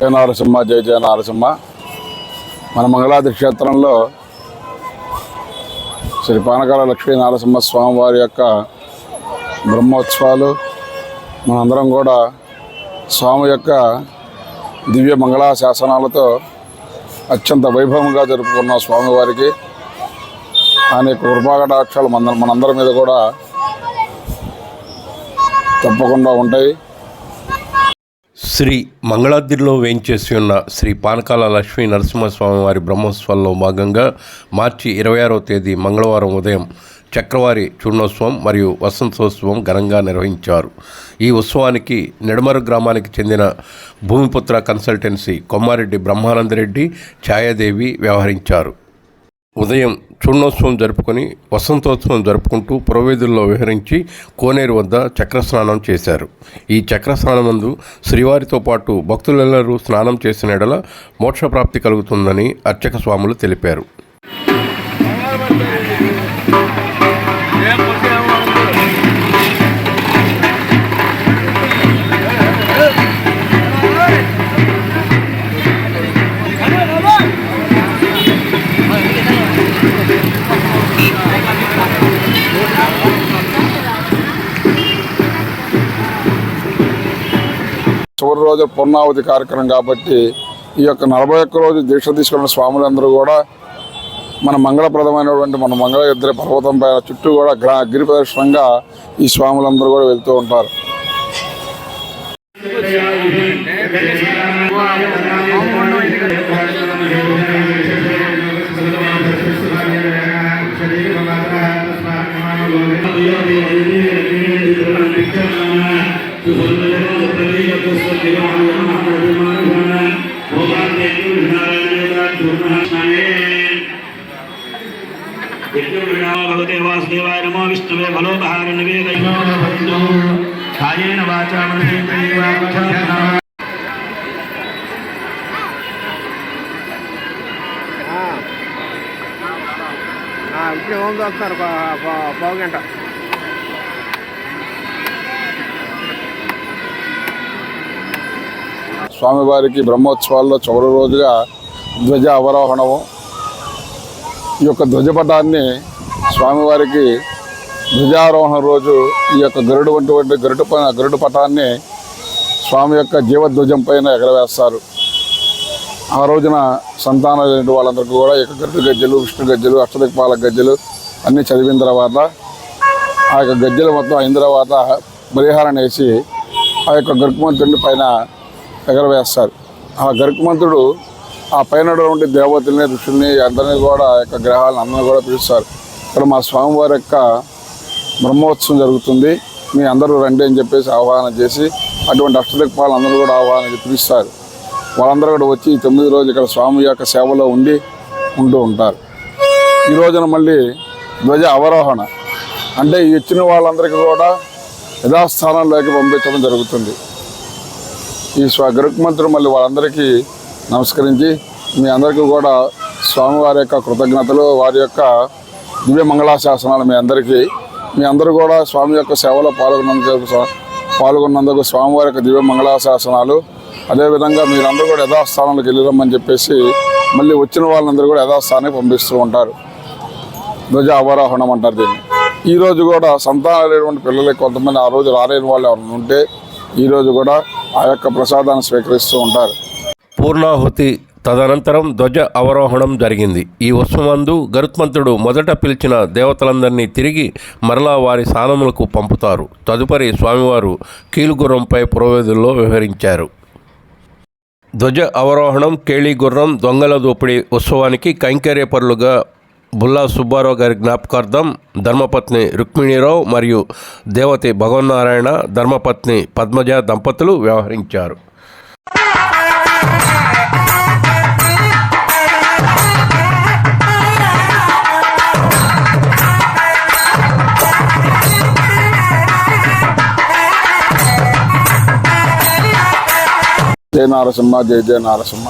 జయ నారసింహ జయ జయ నారసింహ. మన మంగళాది క్షేత్రంలో శ్రీ పానకాల లక్ష్మీ నారసింహ స్వామి వారి యొక్క బ్రహ్మోత్సవాలు మనందరం కూడా స్వామి యొక్క దివ్య మంగళా శాసనాలతో అత్యంత వైభవంగా జరుపుకున్న స్వామివారికి ఆయన యొక్క కృపాకటాక్షాలు మన మనందరి మీద కూడా తప్పకుండా ఉంటాయి. శ్రీ మంగళాద్రిలో వేయించేసి ఉన్న శ్రీ పానకాల లక్ష్మీ నరసింహస్వామి వారి బ్రహ్మోత్సవాల్లో భాగంగా మార్చి ఇరవై ఆరవ తేదీ మంగళవారం ఉదయం చక్రవారి చూర్ణోత్సవం మరియు వసంతోత్సవం ఘనంగా నిర్వహించారు. ఈ ఉత్సవానికి నిడమరు గ్రామానికి చెందిన భూమిపుత్ర కన్సల్టెన్సీ కొమ్మారెడ్డి బ్రహ్మానందరెడ్డి ఛాయాదేవి వ్యవహరించారు. ఉదయం చూర్ణోత్సవం జరుపుకొని వసంతోత్సవం జరుపుకుంటూ పురవేదుల్లో విహరించి కోనేరు వద్ద చక్రస్నానం చేశారు. ఈ చక్రస్నానం నందు శ్రీవారితో పాటు భక్తులెల్లరూ స్నానం చేసిన ఎడల మోక్షప్రాప్తి కలుగుతుందని అర్చక స్వాములు తెలిపారు. చివరి రోజు పూర్ణావతి కార్యక్రమం కాబట్టి ఈ యొక్క నలభై ఒక్క రోజు దీక్ష తీసుకున్న స్వాములందరూ కూడా మన మంగళప్రదమైనటువంటి మన మంగళ పర్వతం పైన చుట్టూ కూడా గ్రా గిరి ప్రదర్శనంగా ఈ స్వాములందరూ కూడా వెళ్తూ ఉంటారు. भगवते वासुदेवाय नमो विष्णवे फलोपहार निवेदयो भवन्तु कायेन वाचा मनसेन्द्रियैवाक्षरः ఇప్పుడే హోమ్ వస్తున్నారు పావు గంట స్వామివారికి బ్రహ్మోత్సవాల్లో చివరి రోజుగా ధ్వజ అవరోహణము ఈ యొక్క ధ్వజపటాన్ని స్వామివారికి ధ్వజారోహణ రోజు ఈ యొక్క గరుడు వంటి గరుడు గరుడు పటాన్ని స్వామి యొక్క జీవధ్వజం పైన ఎగరవేస్తారు. ఆ రోజున సంతానం లేని వాళ్ళందరికీ కూడా యొక్క గరుడు గజ్జలు విష్ణు గజ్జలు అష్టదిక్పాల గజ్జలు అన్నీ చదివిన తర్వాత ఆ యొక్క గజ్జలు మొత్తం అయిన తర్వాత బలిహారం వేసి ఆ యొక్క గరుకుమంతుడిని పైన ఎగరవేస్తారు. ఆ గరుకుమంతుడు ఆ పైన ఉండే దేవతల్ని ఋషుల్ని అందరినీ కూడా ఆ యొక్క గ్రహాలను అందరినీ కూడా పిలుస్తారు. ఇక్కడ మా స్వామివారి యొక్క బ్రహ్మోత్సవం జరుగుతుంది. మీ అందరూ రండి అని చెప్పేసి ఆహ్వానం చేసి అటువంటి అష్టదిక్పాలు అందరూ కూడా ఆహ్వానం పిలుస్తారు. వాళ్ళందరూ కూడా వచ్చి ఈ తొమ్మిది రోజులు ఇక్కడ స్వామి యొక్క సేవలో ఉండి ఉంటూ ఉంటారు. ఈ రోజున మళ్ళీ ధ్వజ అవరోహణ. అంటే వచ్చిన ఇచ్చిన వాళ్ళందరికీ కూడా యథాస్థానంలోకి పంపించడం జరుగుతుంది. ఈ స్వ గరుక్మంతుడు మళ్ళీ వాళ్ళందరికీ నమస్కరించి మీ అందరికీ కూడా స్వామివారి యొక్క కృతజ్ఞతలు వారి యొక్క దివ్య మంగళాశాసనాలు మీ అందరికీ. మీ అందరూ కూడా స్వామి యొక్క సేవలో పాల్గొన్నందుకు పాల్గొన్నందుకు స్వామివారి యొక్క దివ్య మంగళాశాసనాలు. అదేవిధంగా మీరందరూ కూడా యథాస్థానాలకు వెళ్ళిరమ్మని చెప్పేసి మళ్ళీ వచ్చిన వాళ్ళందరూ కూడా యథాస్థానానికి పంపిస్తూ ఉంటారు. ధ్వజ అవరోహణం అంటారు దీన్ని. ఈరోజు కూడా సంతానం లేనటువంటి పిల్లలకి కొంతమంది ఆ రోజు రాలేని వాళ్ళు ఎవరైనా ఉంటే ఈరోజు కూడా ఆ యొక్క ప్రసాదాన్ని స్వీకరిస్తూ ఉంటారు. పూర్ణాహుతి తదనంతరం ధ్వజ అవరోహణం జరిగింది. ఈ ఉత్సవందు గరుత్మంతుడు మొదట పిలిచిన దేవతలందరినీ తిరిగి మరలా వారి స్థానములకు పంపుతారు. తదుపరి స్వామివారు కీలుగుర్రంపై పురోవేదుల్లో వివరించారు ధ్వజ అవరోహణం కేళీగుర్రం దొంగల దోపిడీ ఉత్సవానికి కైంకర్యపరులుగా బుల్లా సుబ్బారావు గారి జ్ఞాపకార్థం ధర్మపత్ని రుక్మిణీరావు మరియు దేవతి భగవన్నారాయణ ధర్మపత్ని పద్మజ దంపతులు వ్యవహరించారు. జయ నారసింహ జయ జయ నారసింహ